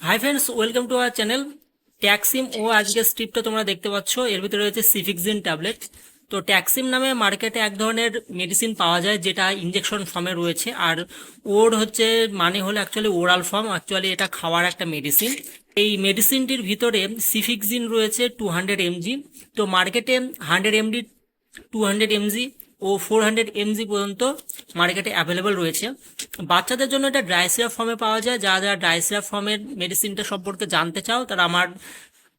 Hi friends welcome to our channel Taxim ও আজকের স্ট্রিপটা তোমরা দেখতে পাচ্ছ। এর ভিতরে রয়েছে সিফিক্সিন ট্যাবলেট তো ট্যাক্সিম নামে মার্কেটে এক ধরনের মেডিসিন পাওয়া যায়, যেটা ইঞ্জেকশন ফর্মে রয়েছে। আর ওর হচ্ছে মানে হলো অ্যাকচুয়ালি ওরাল ফর্ম অ্যাকচুয়ালি এটা খাওয়ার একটা মেডিসিন এই মেডিসিনটির ভিতরে সিফিক্সিন রয়েছে টু হান্ড্রেড এমজি তো মার্কেটে hundred MD two hundred MG ও ফোর হান্ড্রেড এমজি পর্যন্ত মার্কেটে অ্যাভেলেবল রয়েছে। বাচ্চাদের জন্য এটা ড্রাই সিরাপ ফর্মে পাওয়া যায়। যারা যারা ড্রাই সিরাপ ফর্মের মেডিসিনটা সম্পর্কে জানতে চাও, তারা আমার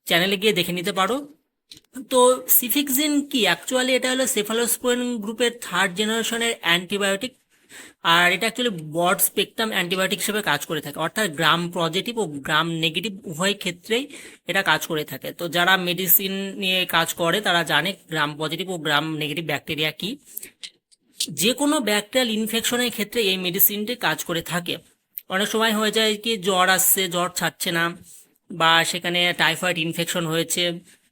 চ্যানেলে গিয়ে দেখে নিতে পারো। তো সিফিক্সিন কি? অ্যাকচুয়ালি এটা হলো সেফালোস্পোরিন গ্রুপের থার্ড জেনারেশনের অ্যান্টিবায়োটিক আর এটা অ্যাকচুয়ালি ব্রড স্পেকট্রাম অ্যান্টিবায়োটিক হিসেবে কাজ করে থাকে। অর্থাৎ গ্রাম পজিটিভ ও গ্রাম নেগেটিভ উভয় ক্ষেত্রেই এটা কাজ করে থাকে। তো যারা মেডিসিন নিয়ে কাজ করে, তারা জানে গ্রাম পজিটিভ ও গ্রাম নেগেটিভ ব্যাকটেরিয়া কি। যে কোনো ব্যাকটেরিয়াল ইনফেকশনের ক্ষেত্রে এই মেডিসিনটি কাজ করে থাকে। অনেক সময় হয়ে যায় কি, জ্বর আসছে, জ্বর ছাড়ছে না, বা সেখানে টাইফয়েড ইনফেকশন হয়েছে,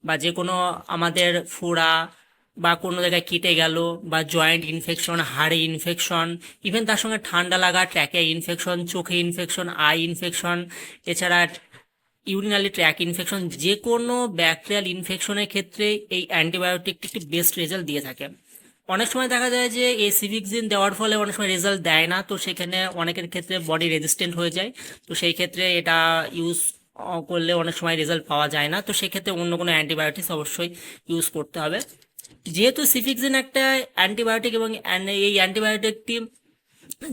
বা যে কোনো আমাদের ফোড়া বা কোনো জায়গায় কেটে গেল বা জয়েন্ট ইনফেকশন হাড়ে ইনফেকশন ইভেন তার সঙ্গে ঠান্ডা লাগা ট্র্যাকে ইনফেকশন চোখে ইনফেকশন আই ইনফেকশন এছাড়া ইউরিনালি ট্র্যাক ইনফেকশন যে কোনো ব্যাকটেরিয়াল ইনফেকশনের ক্ষেত্রে এই অ্যান্টিবায়োটিকটি একটি বেস্ট রেজাল্ট দিয়ে থাকে। অনেক সময় দেখা যায় যে এই সিভিকজিন দেওয়ার ফলে অনেক সময় রেজাল্ট দেয় না, তো সেখানে অনেকের ক্ষেত্রে বডি রেজিস্ট্যান্ট হয়ে যায়। তো সেই ক্ষেত্রে এটা ইউজ করলে অনেক সময় রেজাল্ট পাওয়া যায় না। তো সেক্ষেত্রে অন্য কোনো অ্যান্টিবায়োটিক্স অবশ্যই ইউজ করতে হবে। যেহেতু সিফিক্সিন একটা অ্যান্টিবায়োটিক এবং এই অ্যান্টিবায়োটিকটি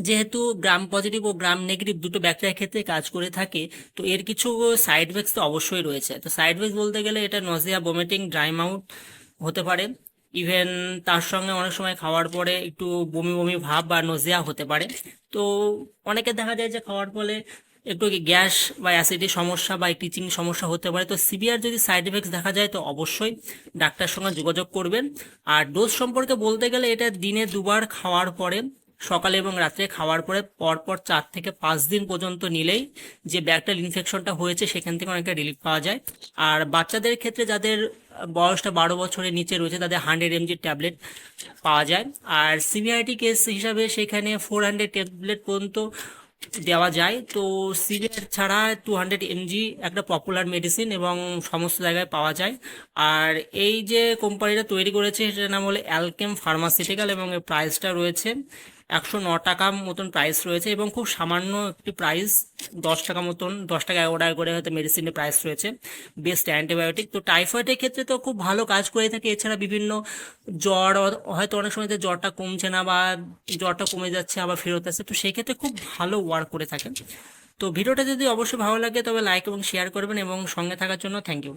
যেহেতু গ্রাম পজিটিভ ও গ্রাম নেগেটিভ দুটো ব্যাকটেরিয়ার ক্ষেত্রে কাজ করে থাকে, তো এর কিছু সাইড এফেক্টস তো অবশ্যই রয়েছে। তো সাইড এফেক্টস বলতে গেলে এটা নজিয়া ভমিটিং ড্রাই মাউথ হতে পারে। ইভেন তার সঙ্গে অনেক সময় খাওয়ার পরে একটু বমি বমি ভাব বা নজিয়া হতে পারে। তো অনেকে দেখা যায় যে খাওয়ার ফলে একটু গ্যাস বা অ্যাসিডির সমস্যা বা টিচিং সমস্যা হতে পারে। তো সিভিয়ার যদি সাইড এফেক্টস দেখা যায়, তো অবশ্যই ডাক্তারের সঙ্গে যোগাযোগ করবেন। আর ডোজ সম্পর্কে বলতে গেলে এটা দিনে দুবার খাওয়ার পরে, সকালে এবং রাত্রে খাওয়ার পরে পরপর চার থেকে পাঁচ দিন পর্যন্ত নিলেই যে ব্যাকটেরিয়াল ইনফেকশনটা হয়েছে, সেখান থেকে অনেকটা রিলিফ পাওয়া যায়। আর বাচ্চাদের ক্ষেত্রে যাদের বয়সটা বারো বছরের নিচে রয়েছে, তাদের হান্ড্রেড এমজি ট্যাবলেট পাওয়া যায়। আর সিভিআইটি কেস হিসাবে সেখানে ফোর হান্ড্রেড ট্যাবলেট পর্যন্ত দেওয়া যায়। তো সিরিয়ার ছাড়া টু হান্ড্রেড এমজি একটা পপুলার মেডিসিন এবং সমস্ত জায়গায় পাওয়া যায়। আর এই যে কোম্পানিটা তৈরি করেছে, সেটার নাম হলো অ্যালকেম ফার্মাসিউটিক্যাল এবং এর প্রাইসটা রয়েছে একশো ন টাকা মতন প্রাইস রয়েছে এবং খুব সামান্য একটি প্রাইস দশ টাকা মতন, দশ টাকা এগারো টাকা করে হয়তো মেডিসিনের প্রাইস রয়েছে। বেস্ট অ্যান্টিবায়োটিক তো টাইফয়েডের ক্ষেত্রে তো খুব ভালো কাজ করে থাকে। এছাড়া বিভিন্ন জ্বর, হয়তো অনেক সময় জ্বরটা কমছে না বা জ্বরটা কমে যাচ্ছে, আবার ফেরত আসছে। তো সেই ক্ষেত্রে খুব ভালো ওয়ার্ক করে থাকে। তো ভিডিওটা যদি অবশ্যই ভালো লাগে, তবে লাইক এবং শেয়ার করবেন এবং সঙ্গে থাকার জন্য থ্যাংক ইউ